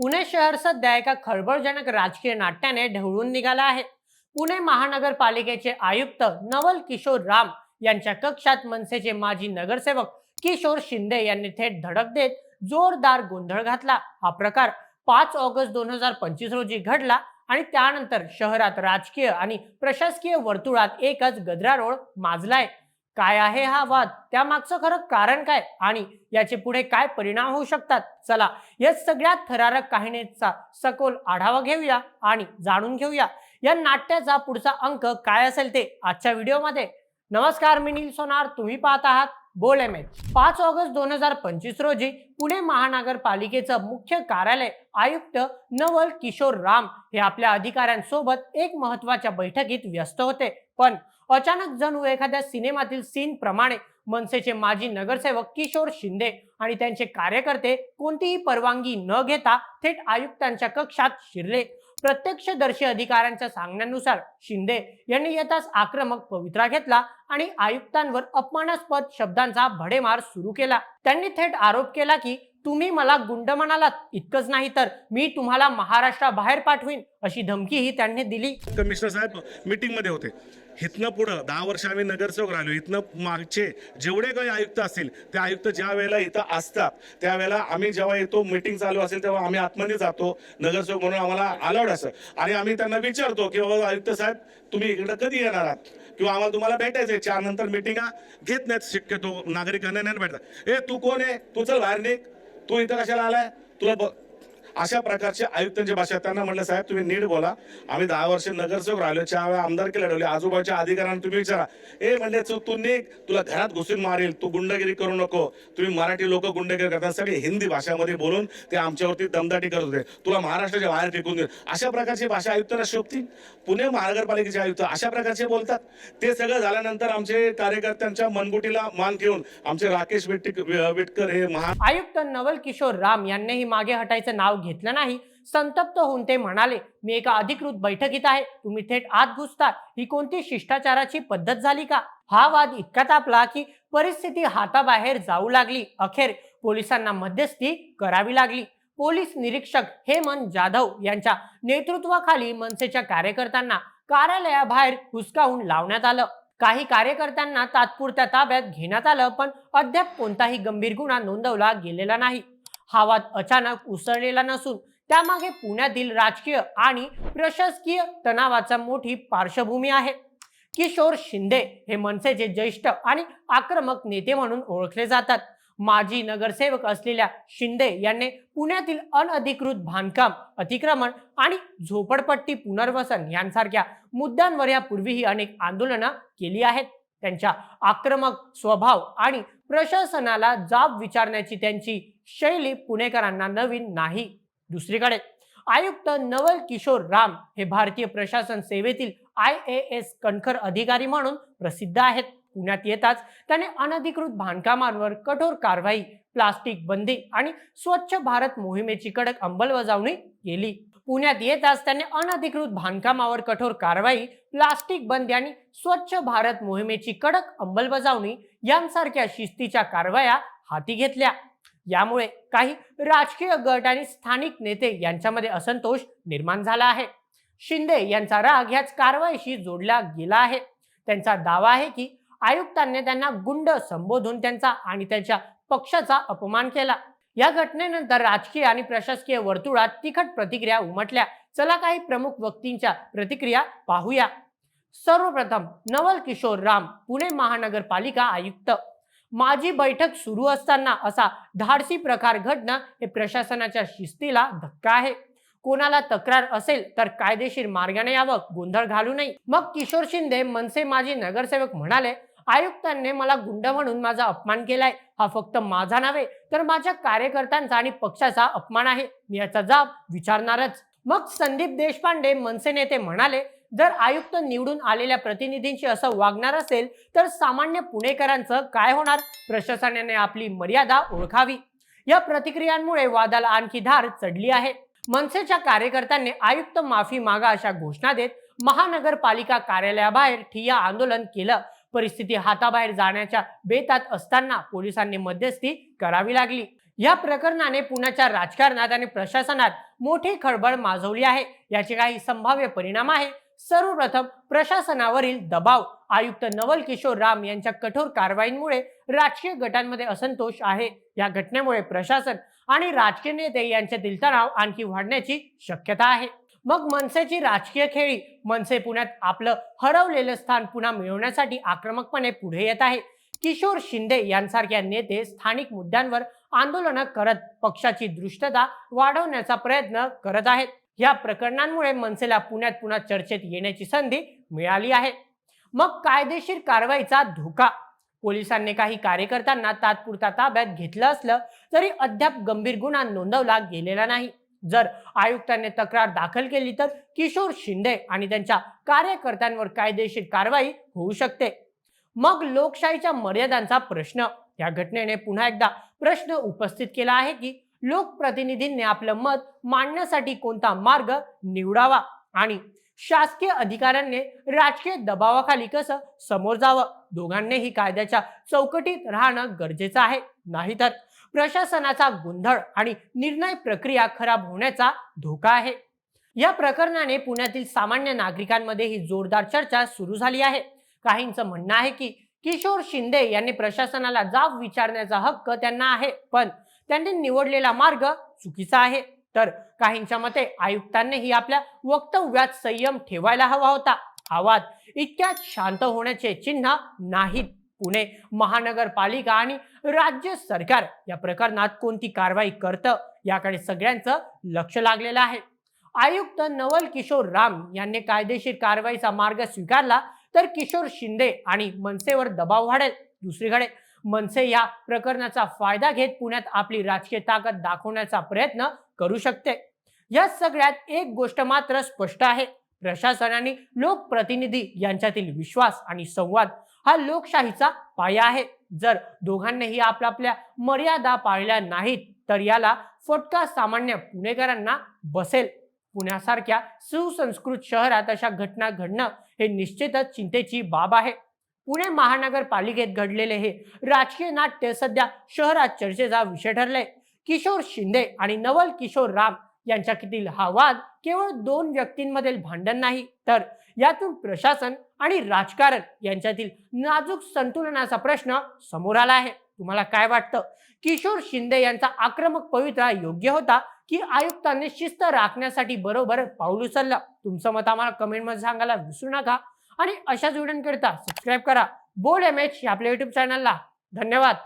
पुणे शहर सध्या एका खळबळजनक राजकीय नाट्याने ढवळून निघाला आहे. पुणे महानगरपालिकेचे आयुक्त नवल किशोर राम यांच्या कक्षात मनसेचे माजी नगरसेवक किशोर शिंदे यांनी थेट धडक देत जोरदार गोंधळ घातला. हा प्रकार पाच ऑगस्ट दोन हजार पंचवीस रोजी घडला आणि त्यानंतर शहरात राजकीय आणि प्रशासकीय वर्तुळात एकच गजरारोळ माजलाय. काय आहे हा वाद? त्यामागचं खरं कारण काय? आणि याचे पुढे काय परिणाम होऊ शकतात? चला या सगळ्या थरारक काहिनीचा सखोल आढावा घेऊया आणि जाणून घेऊया. या नाट्याचा पुढचा अंक काय असेल ते आजच्या व्हिडिओमध्ये. नमस्कार मी नील सोनार. तुम्ही पाहत आहात बोल एम एच पाच ऑगस्ट दोन हजार पंचवीस रोजी पुणे महानगरपालिकेचं मुख्य कार्यालय आयुक्त नवल किशोर राम हे आपल्या अधिकाऱ्यांसोबत एक महत्त्वाच्या बैठकीत व्यस्त होते. पण अचानक जणू एखाद्या सिनेमातील सीन प्रमाणे मनसेचे माजी नगरसेवक किशोर शिंदे आणि त्यांचे कार्यकर्ते कोणतीही परवानगी न घेता थेट आयुक्तांच्या कक्षात शिरले. प्रत्यक्षदर्शी अधिकाऱ्यांच्या सांगण्यानुसार शिंदे यांनी येताच आक्रमक पवित्रा घेतला आणि आयुक्तांवर अपमानास्पद शब्दांचा भडेमार सुरू केला. त्यांनी थेट आरोप केला की तुम्ही मला गुंड म्हणालात इतकंच नाही तर मी तुम्हाला महाराष्ट्राबाहेर पाठवीन अशी धमकीही त्यांनी दिली. कमिशनर साहेब मीटिंगमध्ये होते. इथनं पुढं दहा वर्ष आम्ही नगरसेवक राहिलो. इथनं मागचे जेवढे काही आयुक्त असतील ते आयुक्त ज्या वेळेला इथं असतात त्यावेळेला आम्ही जेव्हा येतो मीटिंग चालू असेल तेव्हा आम्ही आतमध्ये जातो नगरसेवक म्हणून आम्हाला अलाउड असं आणि आम्ही त्यांना विचारतो की बाबा आयुक्त साहेब तुम्ही इकडं कधी येणार आहात? किंवा आम्हाला तुम्हाला भेटायचंय चार नंतर मिटिंगा घेत नाहीत शक्यतो नागरिकांना नाही भेटतात ए तू कोण आहे? तू चल बाहेर निघ. तू इथं कशाला आलाय? तुला अशा प्रकारचे आयुक्तांची भाषा त्यांना म्हणलं साहेब तुम्ही नीट बोला. आम्ही दहा वर्ष नगरसेवक राहिलो चार वेळा आमदारकी लढवली आजूबाजूच्या अधिकाऱ्यांना तुम्ही विचारा. ए म्हणजे तू तू निघ. तुला घरात घुसून मारेल. तू गुंडगिरी करू नको. तुम्ही मराठी लोक गुंडगिरी करतात. सगळे हिंदी भाषामध्ये बोलून ते आमच्यावरती दमदाटी करत होते. तुला महाराष्ट्राच्या बाहेर फेकून देईल. अशा प्रकारची भाषा आयुक्तांना शोभतील पुणे महानगरपालिकेचे आयुक्त अशा प्रकारचे बोलतात? ते सगळं झाल्यानंतर आमचे कार्यकर्त्यांच्या मनगुटीला मान घेऊन आमचे राकेश विटकर हे महा आयुक्त नवल किशोर राम यांनीही मागे हटायचं नाव घेतला नाही. संतप्त होऊन ते म्हणाले मी एका अधिकृत बैठकीत आहे. तुम्ही थेट आत घुसता. ही कोणती शिष्टाचाराची पद्धत झाली का? हा वाद इतका तापला की परिस्थिती हाताबाहेर जाऊ लागली. अखेर पोलिसांना मध्यस्थी करावी लागली. पोलीस निरीक्षक हेमंत जाधव यांच्या नेतृत्वाखाली मनसेच्या कार्यकर्त्यांना कार्यालयाबाहेर हुसकावून लावण्यात आलं. काही कार्यकर्त्यांना तात्पुरत्या ताब्यात घेण्यात आलं पण अद्याप कोणताही गंभीर गुन्हा नोंदवला गेलेला नाही. हा वाद अचानक उसळलेला नसून त्यामागे पुण्यातील राजकीय आणि प्रशासकीय तणावाचा मोठी पार्श्वभूमी आहे. किशोर शिंदे हे मनसेचे ज्येष्ठ आणि आक्रमक नेते म्हणून ओळखले जातात. माजी नगरसेवक असलेल्या शिंदे यांनी पुण्यातील अनधिकृत बांधकाम अतिक्रमण आणि झोपडपट्टी पुनर्वसन यांसारख्या मुद्द्यांवर यापूर्वीही अनेक आंदोलनं केली आहेत. त्यांच्या आक्रमक स्वभाव आणि प्रशासनाला जाब विचारण्याची त्यांची शैली पुणेकरांना नवीन नाही दुसरीकडे. आयुक्त नवल किशोर राम हे भारतीय प्रशासन सेवेतील आय ए एस कणखर अधिकारी म्हणून प्रसिद्ध आहेत. पुण्यात येताच त्याने अनधिकृत बांधकामांवर कठोर कारवाई प्लास्टिक बंदी आणि स्वच्छ भारत मोहिमेची कडक अंमलबजावणी केली. पुण्यात येताच त्याने अनधिकृत बांधकामावर कठोर कारवाई प्लास्टिक बंदी आणि स्वच्छ भारत मोहिमेची कडक अंमलबजावणी यांसारख्या शिस्तीच्या कारवाया हाती घेतल्या. यामुळे काही राजकीय गट आणि स्थानिक नेते यांच्यामध्ये असंतोष निर्माण झाला आहे. शिंदे यांचा राग ह्याच कारवाईशी जोडला गेला आहे. त्यांचा दावा आहे की आयुक्तांनी त्यांना गुंड संबोधून त्यांचा आणि त्यांच्या पक्षाचा अपमान केला. या घटनेनंतर राजकीय आणि प्रशासकीय वर्तुळात तिखट प्रतिक्रिया उमटल्या. चला काही प्रमुख व्यक्तींच्या प्रतिक्रिया पाहूया. सर्वप्रथम नवल किशोर राम पुणे महानगरपालिका आयुक्त. माझी बैठक सुरू असताना असा धाडसी प्रकार घडणं हे प्रशासनाच्या शिस्तीला धक्का आहे. कोणाला तक्रार असेल तर कायदेशीर मार्गाने यावं गोंधळ घालू नये. मग किशोर शिंदे मनसे माजी नगरसेवक म्हणाले आयुक्तांनी मला गुंड म्हणून माझा अपमान केलाय. हा फक्त माझा नव्हे तर माझ्या कार्यकर्त्यांचा आणि पक्षाचा अपमान आहे. मी याचा जाब विचारणारच. मग संदीप देशपांडे मनसे नेते म्हणाले जर आयुक्त निवडून आलेल्या प्रतिनिधींशी असं वागणार असेल तर सामान्य पुणेकरांचं काय होणार? प्रशासनाने आपली मर्यादा ओळखावी. या प्रतिक्रियांमुळे वादाला आणखी धार चढली आहे. मनसेच्या कार्यकर्त्यांनी आयुक्त माफी मागा अशा घोषणा देत महानगरपालिका कार्यालयाबाहेर ठिय्या आंदोलन केलं. परिस्थिती हाताबाहेर जाण्याच्या बेतात असताना पोलिसांनी मध्यस्थी करावी लागली. या प्रकरणाने पुण्याच्या राजकारणात आणि प्रशासनात मोठी खळबळ माजवली आहे. याचे काही संभाव्य परिणाम आहे. सर्वप्रथम प्रशासनावरील दबाव. आयुक्त नवल किशोर राम यांच्या कठोर कारवाईमुळे राजकीय गटांमध्ये असंतोष आहे. या घटनेमुळे प्रशासन आणि राजकीय नेते यांच्यातील तणाव आणखी वाढण्याची शक्यता आहे. मग मनसेची राजकीय खेळी. मनसे पुण्यात आपलं हरवलेलं स्थान पुन्हा मिळवण्यासाठी आक्रमकपणे पुढे येत आहे. किशोर शिंदे यांसारख्या नेते स्थानिक मुद्द्यांवर आंदोलनं करत पक्षाची दृष्टता वाढवण्याचा प्रयत्न करत आहेत. या प्रकरणांमुळे मनसेला पुण्यात पुन्हा चर्चेत येण्याची संधी मिळाली आहे. मग कायदेशीर कारवाईचा धोका. पोलिसांनी काही कार्यकर्त्यांना तात्पुरता ताब्यात घेतलं असलं तरी अद्याप गंभीर गुन्हा नोंदवला गेलेला नाही. जर आयुक्तांनी तक्रार दाखल केली तर किशोर शिंदे आणि त्यांच्या कार्यकर्त्यांवर कायदेशीर कारवाई होऊ शकते. मग लोकशाहीच्या मर्यादांचा प्रश्न. या घटनेने पुन्हा एकदा प्रश्न उपस्थित केला आहे की लोकप्रतिनिधींनी आपलं मत मांडण्यासाठी कोणता मार्ग निवडावा? आणि शासकीय अधिकाऱ्यांनी राजकीय दबावाखाली कसं समोर जावं? दोघांनीही कायद्याच्या चौकटीत राहणं गरजेचं आहे. नाहीतर प्रशासनाचा गोंधळ आणि निर्णय प्रक्रिया खराब होण्याचा धोका आहे. या प्रकरणाने पुण्यातील सामान्य नागरिकांमध्ये ही जोरदार चर्चा सुरू झाली आहे. काहींचं म्हणणं आहे की किशोर शिंदे यांनी प्रशासनाला जाब विचारण्याचा हक्क त्यांना आहे. पण त्यांनी निवडलेला मार्ग चुकीचा आहे. तर काहींच्या मते आयुक्तांनीही आपल्या वक्तव्यात संयम ठेवायला हवा होता. आवाज इतक्यात शांत होण्याचे चिन्ह नाहीत. पुणे महानगरपालिका आणि राज्य सरकार या प्रकरणात कोणती कारवाई करतं याकडे सगळ्यांचं लक्ष लागलेलं आहे. आयुक्त नवल किशोर राम यांनी कायदेशीर कारवाईचा मार्ग स्वीकारला तर किशोर शिंदे आणि मनसेवर दबाव वाढेल. दुसरीकडे मनसे या प्रकरणाचा फायदा घेत पुण्यात आपली राजकीय ताकद दाखवण्याचा प्रयत्न करू शकते. या सगळ्यात एक गोष्ट मात्र स्पष्ट आहे. प्रशासनाने लोकप्रतिनिधी यांच्यातील विश्वास आणि संवाद हा लोकशाहीचा पाया आहे. जर दोघांनीही आपल्या आपल्या मर्यादा पाळल्या नाहीत तर याला फटका सामान्य पुणेकरांना बसेल. पुण्यासारख्या सुसंस्कृत शहरात अशा घटना घडणं हे निश्चितच चिंतेची बाब आहे. पुणे महानगरपालिकेत घडलेले हे राजकीय नाट्य सध्या शहरात चर्चेचा विषय ठरले किशोर शिंदे आणि नवल किशोर राम यांच्यातील हा वाद केवळ दोन व्यक्तींमधील भांडण नाही तर यातून प्रशासन आणि राजकारण यांच्यातील नाजूक संतुलनाचा प्रश्न समोर आला आहे. तुम्हाला काय वाटतं? किशोर शिंदे यांचा आक्रमक पवित्रा योग्य होता की आयुक्तांनी शिस्त राखण्यासाठी बरोबर पाऊल उचललं? तुमचं मत आम्हाला कमेंटमध्ये सांगायला विसरू नका. आणि अशाच करता सबस्क्राईब करा. बोल एम एच आपल्या युट्यूब चॅनलला धन्यवाद.